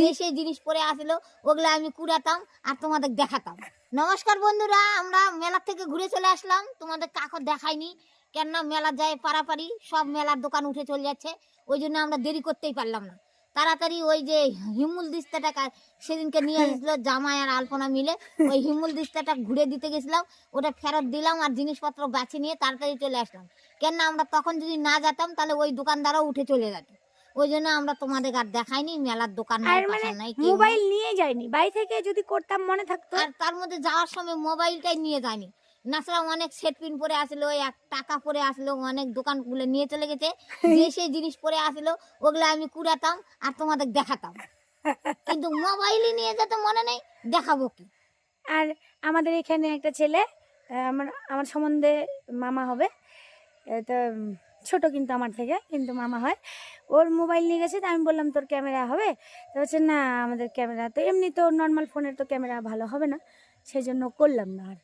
যে সেই জিনিস পরে আসলো ওগুলো আমি কুড়াতাম আর তোমাদের দেখাতাম। নমস্কার বন্ধুরা আমরা মেলা থেকে ঘুরে চলে আসলাম। তোমাদের কাকর দেখাইনি কেননা মেলা যায় পারাপারি সব মেলার দোকান উঠে চলে যাচ্ছে। ওই জন্য আমরা দেরি করতেই পারলাম না। তাড়াতাড়ি ওই যে হিমুল দিস্তাটা সেদিনকে নিয়ে আসছিল জামাই আর আলপনা মিলে। ওই হিমুল দিস্তাটা ঘুরে দিতে গেছিলাম ওটা ফেরত দিলাম আর জিনিসপত্র বাছে নিয়ে তাড়াতাড়ি চলে আসলাম। কেননা আমরা তখন যদি না যেতাম তাহলে ওই দোকানদারও উঠে চলে যেত। ওই জন্য আমরা তোমাদের আর দেখাইনি মেলার দোকান নাই আর মানে মোবাইল নিয়ে যায়নি বাড়ি থেকে যদি করতাম মনে থাকতো। আর তার মধ্যে যাওয়ার সময় মোবাইলটাই নিয়ে যায়নি। নাছাড়া অনেক সেট পিন পরে আসলো এক টাকা পরে আসলো অনেক দোকানগুলো নিয়ে চলে গেছে। যে সেই জিনিস পরে আসলো ওগুলো আমি কুড়াতাম আর তোমাদের দেখাতাম। কিন্তু মোবাইলই নিয়ে যেতে মনে নেই দেখাবো কি? আর আমাদের এখানে একটা ছেলে আমার আমার সম্বন্ধে মামা হবে। তো ছোট কিন্তু আমার থেকে কিন্তু মামা হয়। ওর মোবাইল নিয়ে গেছে তো আমি বললাম তোর ক্যামেরা হবে? তো বলছে না আমাদের ক্যামেরা তো এমনি তো নর্মাল ফোনের তো ক্যামেরা ভালো হবে না। সেই জন্য করলাম না আর।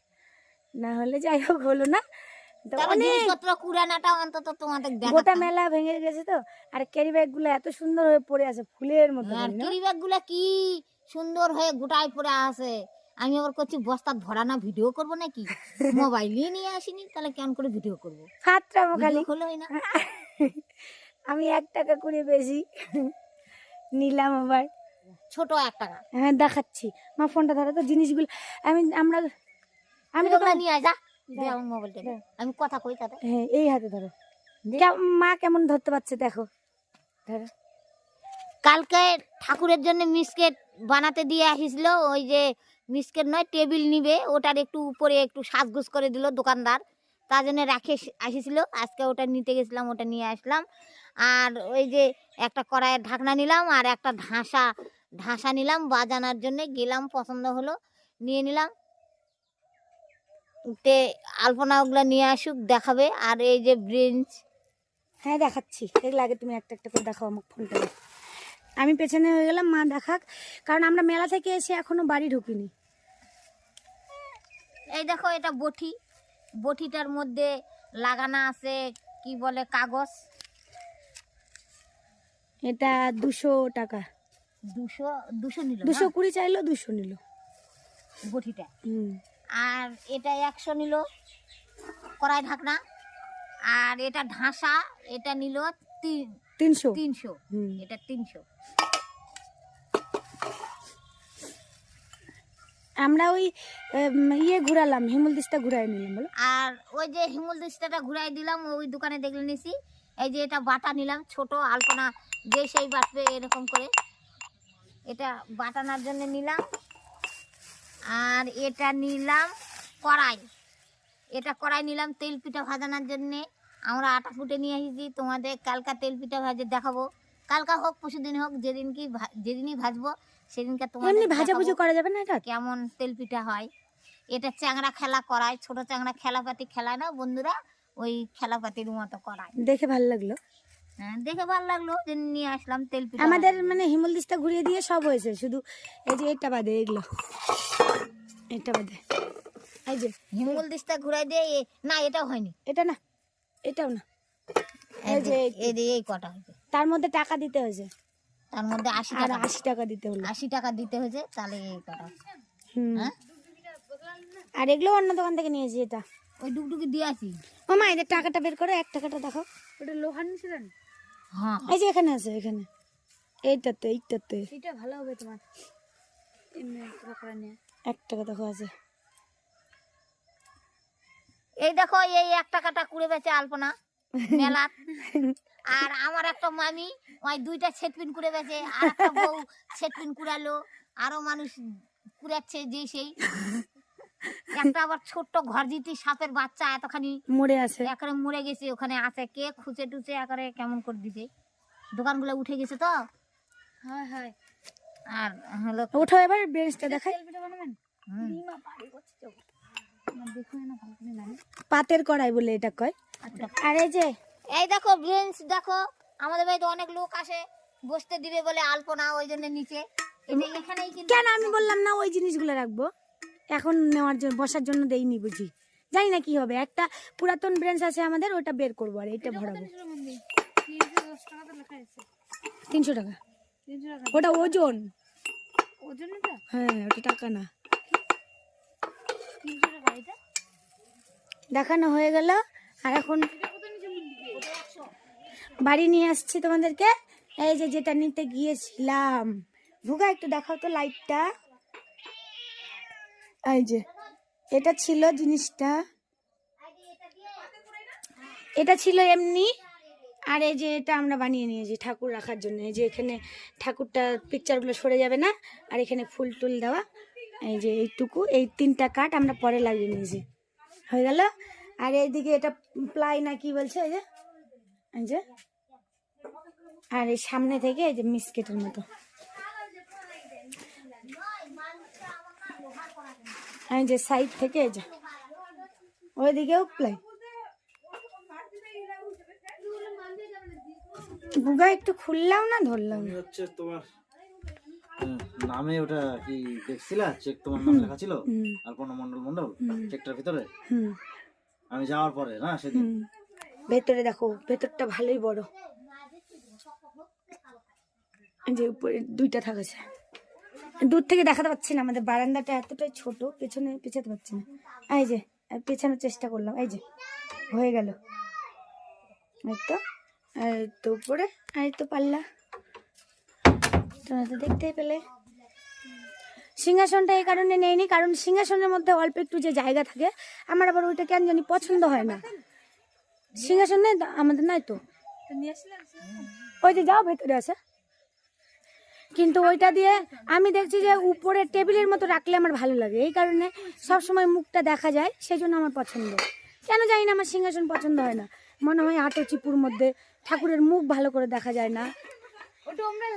না হলে যাই হোক হলো না। গোটা মেলা ভেঙে গেছে তো। আর ক্যারি ব্যাগগুলো এত সুন্দর হয়ে পড়ে আছে ফুলের মতো আর জানি ক্যারি ব্যাগগুলা কি সুন্দর হয়ে গোটায় পরে আছে। আমি আবার করছি বস্তা ভরা না ভিডিও করব নাকি? মোবাইলই নিয়ে আসিনি তাহলে কেমন করে ভিডিও করব? ফাত্রামো খালি। হলোই না। আমি এক টাকা করে বেশি নিলাম আবার। ছোট এক টাকা। হ্যাঁ দেখাচ্ছি। মা ফোনটা ধরো তো জিনিসগুলো। আমি আমরা আমি তো নিয়ে যা। দে আমার মোবাইলটা আমি কথা কই তাতে। হ্যাঁ এই হাতে ধরো। মা কেমন ধরতে পারছে দেখো। ধরো। কালকে ঠাকুরের জন্য মিসকেট বানাতে দিয়ে আসিছিল ওই যে মিসকেট নয়, টেবিল নিবে। ওটার একটু উপরে একটু সাজগুজ করে দিল দোকানদার। তার জন্য রাখে আসিছিল। আজকে ওটা নিতে গেছিলাম, ওটা নিয়ে আসলাম। আর ওই যে একটা কড়াইয়ের ঢাকনা নিলাম আর একটা ঢাসা ঢাসা নিলাম। বাজানোর জন্য গেলাম, পছন্দ হলো, নিয়ে নিলাম। তে আলপনা ওগুলো নিয়ে আসুক, দেখাবে। আর এই যে ব্রেঞ্চ। হ্যাঁ দেখাচ্ছি। এগুলো আগে তুমি একটা একটা করে দেখাও আমার ফোনটা। আমি পেছনে হয়ে গেলাম, মা দেখাক। কারণ আমরা মেলা থেকে এসে এখনও বাড়ি ঢুকিনি। এই দেখো এটা বটি। বটিটার মধ্যে লাগানো আছে কি বলে কাগজ। এটা দুশো টাকা। দুশো দুশো নিল দুশো কুড়ি চাইলো দুশো নিল। বটিটা? আর এটা একশো নিল কড়াই ঢাকনা। আর এটা ঢাসা এটা নিল তিন তিনশো। তিনশো। হুম। এটা তিনশো। আমরা ওই ইয়ে ঘুরালাম, হিমুল দিস্তা ঘুরাই নিলাম, বলো। আর ওই যে হিমুল দিস্তাটা ঘুরাই দিলাম, ওই দোকানে দেখলে নিছি। এই যে এটা বাটা নিলাম, ছোট আলপনা, যে সেই বাটবে এরকম করে। এটা বাটানোর জন্য নিলাম। আর এটা নিলাম কড়াই। এটা কড়াই নিলাম তেল পিঠা ভাজানোর জন্যে। আমরা আটা ফুটে নিয়ে এসেছি। তোমাদের কালকা তেল পিঠা ভাজে দেখাবো। কালকা হোক, পরশুদিন হোক, যেদিন কি যেদিনই ভাজবো সেদিনকে তোমার এমনি ভাজা। ভুজি করা যাবে না এটা? কেমন তেল পিঠা হয়। এটা চ্যাংড়া খেলা করায় ছোট চ্যাংড়া খেলাপাতি খেলায় না বন্ধুরা? ওই খেলাপাতির মতো করায়। দেখে ভালো লাগল। হ্যাঁ, দেখে ভালো লাগল যে নিয়ে আসলাম তেল পিঠা। আমাদের মানে হিমুল দিস্তা ঘুরিয়ে দিয়ে সব হয়েছে। শুধু এই যে এটা বাদে এগুলো। এটা বাদে। এই যে হিমুল দিস্তা ঘুরাই দিয়ে না এটাও হয়নি। এটা না এটাও না। যে এই যে এই কটা হয়েছে। তার মধ্যে টাকা দিতে হয়েছে। তার মধ্যে আশি আর টাকা আশি টাকা দিতে হলো। আশি টাকা দিতে হয়েছে তাহলে এই কটা। হ্যাঁ? আর এগুলো অন্য দোকান থেকে নিয়েছি এটা। ওই ডুকডুকি দিয়ে আসি। ও মা এদের টাকাটা বের করে এক টাকাটা দেখো। ওটা লোহার নিছিলেন হ্যাঁ। এই যে এখানে আছে এখানে। এইটাতে এইটাতে। এটা ভালো হবে তোমার। এক টাকা দেখো আছে। এই দেখো এই এক টাকাটা কুড়ে বেচে আলপনা। মেলাত আর আমার একটা মামি ওই দুইটা ছেটপিন কুড়ে বেচে আর একটা বউ ছেটপিন কুড়ালো আরও মানুষ কুড়াচ্ছে যে সেই। একটা আবার ছোট্ট ঘর দিতে সাপের বাচ্চা এতখানি মরে আছে। একবারে মরে গেছে ওখানে আছে কে খুঁচে টুচে একবারে কেমন করে দিছে দোকানগুলো উঠে গেছে তো? হ্যাঁ হ্যাঁ। আর হলো ওঠো এবার বেঞ্চটা দেখাই। করে পাতের কড়াই বলে এটা কয়। আচ্ছা। আর এই যে এই দেখো ব্রেঞ্চ দেখো আমাদের বাড়িতে অনেক লোক আসে বসতে দিবে বলে আলপনা ওই জন্য নিচে। এখানেই কিন্তু কেন আমি বললাম না ওই জিনিসগুলো রাখব? এখন নেওয়ার জন্য বসার জন্য দেইনি বুঝি। জানি না কি হবে একটা পুরাতন ব্রেঞ্চ আছে আমাদের ওটা বের করব আর এইটা ভরাবো। তিনশো টাকা ওটা ওজন। ওজন হ্যাঁ ওটা টাকা না। দেখানো হয়ে গেল আর এখন বাড়ি নিয়ে আসছি তোমাদেরকে। এই যে যেটা নিতে গিয়েছিলাম। ভুগা, একটু দেখাও তো লাইটটা এই যে, এটা ছিল জিনিসটা। এটা ছিল এমনি। আর এই যে এটা আমরা বানিয়ে নিয়েছি ঠাকুর রাখার জন্য। এই যে এখানে ঠাকুরটা পিকচারগুলো সরে যাবে না? আর এখানে ফুল টুল দেওয়া। এই যে এইটুকু। এই তিনটা কাঠ আমরা পরে লাগিয়ে নিয়েছি। হয়ে গেল? আর এইদিকে এটা প্লাই না কি বলছে? এই যে এই যে। আর এই সামনে থেকে এই যে মিসকেটের মতো। এই যে সাইড থেকে এই যে ওইদিকেও প্লাই বুগা একটু খুললাম না ধরলাম। হচ্ছে তোমার আহ, নামে ওটা কি দেখছিলা? চেক তোমার নাম লেখা ছিল? আলপনা মন্ডল মন্ডল চেকটার ভিতরে? আমি যাওয়ার পরে না সেদিন? ভেতরে দেখো ভেতরটা ভালোই বড়। যে উপরে দুইটা থাকছে দূর থেকে দেখাতে পাচ্ছি না আমাদের বারান্দাটা এতটাই ছোট পেছনে পেছাতে পারছি না। এই যে পেছানোর চেষ্টা করলাম এই যে হয়ে গেল। এই তো তো উপরে আর তো পাল্লা। তোমরা তো দেখতেই পেলে। সিংহাসনটা এই কারণে নেইনি কারণ সিংহাসনের মধ্যে অল্প একটু যে জায়গা থাকে আমার আবার ওইটা কেন জানি পছন্দ হয় না। সিংহাসন নেই? আমাদের নাই তো। ওই যে যাও ভেতরে আছে কিন্তু ওইটা দিয়ে আমি দেখছি যে উপরে টেবিলের মতো রাখলে আমার ভালো লাগে। এই কারণে সব সময় মুখটা দেখা যায় সেই জন্য আমার পছন্দ। কেন জানি না আমার সিংহাসন পছন্দ হয় না। মনে হয় আটো চিপুর মধ্যে ঠাকুরের মুখ ভালো করে দেখা যায় না। আমরা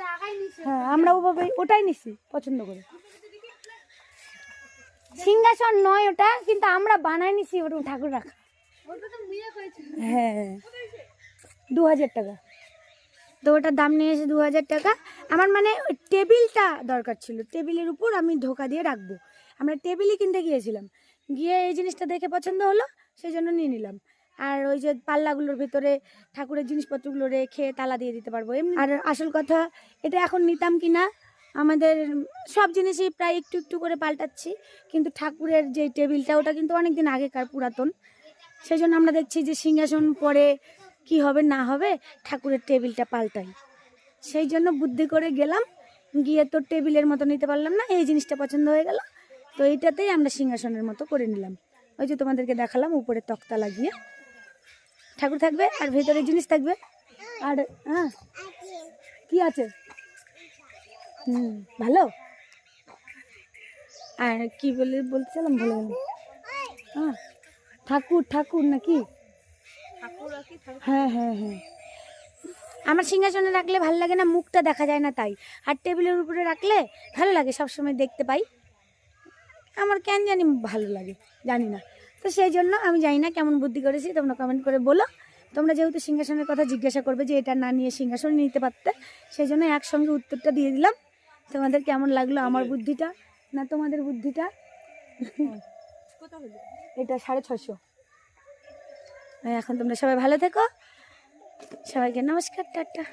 হ্যাঁ আমরা ওভাবে ওটাই নিছি পছন্দ করে। সিংহাসন নয় ওটা কিন্তু আমরা বানাই নিছি ওরকম ঠাকুর রাখা। করেছিল। হ্যাঁ। দু হাজার টাকা। তো ওটার দাম নিয়েছে দু হাজার টাকা। আমার মানে টেবিলটা দরকার ছিল। টেবিলের উপর আমি ধোকা দিয়ে রাখব। আমরা টেবিলই কিনতে গিয়েছিলাম। গিয়ে এই জিনিসটা দেখে পছন্দ হলো সেই জন্য নিয়ে নিলাম। আর ওই যে পাল্লাগুলোর ভিতরে ঠাকুরের জিনিসপত্রগুলো রেখে তালা দিয়ে দিতে পারব। এমনি আর আসল কথা, এটা এখন নিতাম কি না আমাদের সব জিনিসই প্রায় একটু একটু করে পাল্টাচ্ছি। কিন্তু ঠাকুরের যে টেবিলটা, ওটা কিন্তু অনেক দিন আগেকার পুরাতন। সেই জন্য আমরা দেখছি যে সিংহাসন পরে কি হবে না হবে ঠাকুরের টেবিলটা পাল্টাই। সেই জন্য বুদ্ধি করে গেলাম, গিয়ে তো টেবিলের মতো নিতে পারলাম না, এই জিনিসটা পছন্দ হয়ে গেল। তো এইটাতেই আমরা সিংহাসনের মতো করে নিলাম। ওই যে তোমাদেরকে দেখালাম, উপরে তক্তা লাগিয়ে। ঠাকুর থাকবে আর ভেতরে জিনিস থাকবে। আর হ্যাঁ কি আছে? হুম, ভালো? আর কি বলে বলছিলাম ভুলে গেলাম হ্যাঁ ঠাকুর ঠাকুর নাকি ঠাকুর আর কি ঠাকুর হ্যাঁ হ্যাঁ হ্যাঁ। আমার সিংহাসনে রাখলে ভালো লাগে না মুখটা দেখা যায় না তাই। আর টেবিলের উপরে রাখলে ভালো লাগে সবসময় দেখতে পাই। আমার কেন জানি ভালো লাগে জানি না। তো সেই জন্য আমি জানি না কেমন বুদ্ধি করেছি তোমরা কমেন্ট করে বলো। তোমরা যেহেতু সিংহাসনের কথা জিজ্ঞাসা করবে যে এটা না নিয়ে সিংহাসন নিতে পারতে সেই জন্য একসঙ্গে উত্তরটা দিয়ে দিলাম। তোমাদের কেমন লাগল আমার বুদ্ধিটা না তোমাদের বুদ্ধিটা? এটা সাড়ে ছশো এখন তোমরা সবাই ভালো থেকো। সবাইকে নমস্কার টাটা।